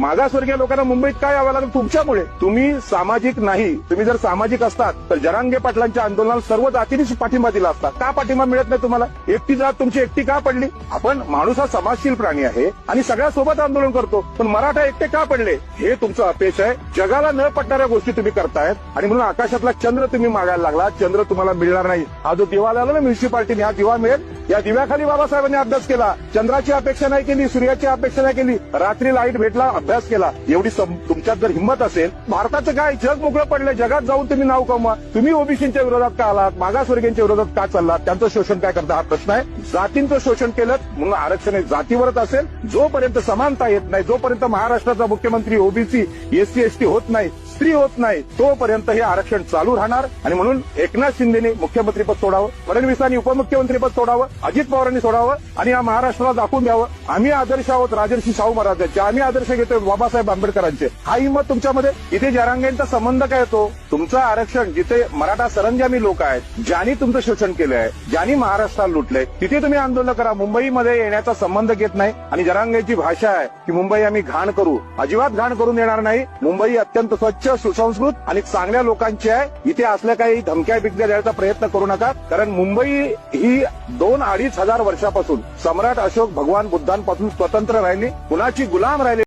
मागासवर्गीय लोकांना मुंबईत काय यावं लागलं तुमच्यामुळे? तुम्ही सामाजिक नाही. तुम्ही जर सामाजिक असतात तर जरांगे पाटलांच्या आंदोलनाला सर्व जातीने पाठिंबा दिला असता. का पाठिंबा मिळत नाही तुम्हाला? एकटी जात तुमची एकटी का पडली? आपण माणूस हा समाजशील प्राणी आहे आणि सगळ्या सोबत आंदोलन करतो. पण मराठा एकटे का पडले? हे तुमचं अपेक्ष आहे. जगाला न पटणाऱ्या गोष्टी तुम्ही करतायत. आणि म्हणून आकाशातला चंद्र तुम्ही मागायला लागला. चंद्र तुम्हाला मिळणार नाही. हा जो दिवा लागला ना म्युन्सिपाल्टीने हा दिवा मिळेल. या दिव्याखाली बाबासाहेबांनी अभ्यास केला. चंद्राची अपेक्षा नाही केली सूर्याची अपेक्षा नाही केली. रात्री लाइट भेटला अभ्यास केला. एवढी तुमच्यात जर हिंमत असेल भारताचं काय? जग मोकळं पडलं जगात जाऊन तुम्ही नाव कमवा. तुम्ही ओबीसीच्या विरोधात का आलात? मागासवर्गीयांच्या विरोधात का चाललात? त्यांचं शोषण काय करता हा प्रश्न आहे. जातींचं शोषण केलं म्हणून आरक्षण हे जातीवरच असेल. जोपर्यंत समानता येत नाही जोपर्यंत महाराष्ट्राचा मुख्यमंत्री ओबीसी एससी एसटी होत नाही खात्री होत नाही तोपर्यंत हे आरक्षण चालू राहणार. आणि म्हणून एकनाथ शिंदेने मुख्यमंत्रीपद सोडावं फडणवीसांनी उपमुख्यमंत्रीपद सोडावं अजित पवारांनी सोडावं आणि या महाराष्ट्राला दाखवून द्यावं. आम्ही आदर्श आहोत राजर्षी शाहू महाराजांचे आम्ही आदर्श घेतोय बाबासाहेब आंबेडकरांचे. हा हिंमत तुमच्यामध्ये? इथे जरांगेंचा संबंध काय येतो तुमचं आरक्षण जिथे मराठा सरंजामी लोक आहेत ज्यांनी तुमचं शोषण केलं आहे ज्यांनी महाराष्ट्राला लुटलंय तिथे तुम्ही आंदोलन करा. मुंबईमध्ये येण्याचा संबंध घेत नाही आणि जरांगेची भाषा आहे की मुंबई आम्ही घाण करू. अजिबात घाण करून देणार नाही. मुंबई अत्यंत स्वच्छ सुसंस्कृत आणि चांगल्या लोकांची आहे. इथे असल्या काही धमक्या बिकद्या द्यायचा प्रयत्न करू नका. कारण मुंबई ही दोन अडीच हजार वर्षापासून सम्राट अशोक भगवान बुद्धांपासून स्वतंत्र राहिली. कुणाची गुलाम राहिली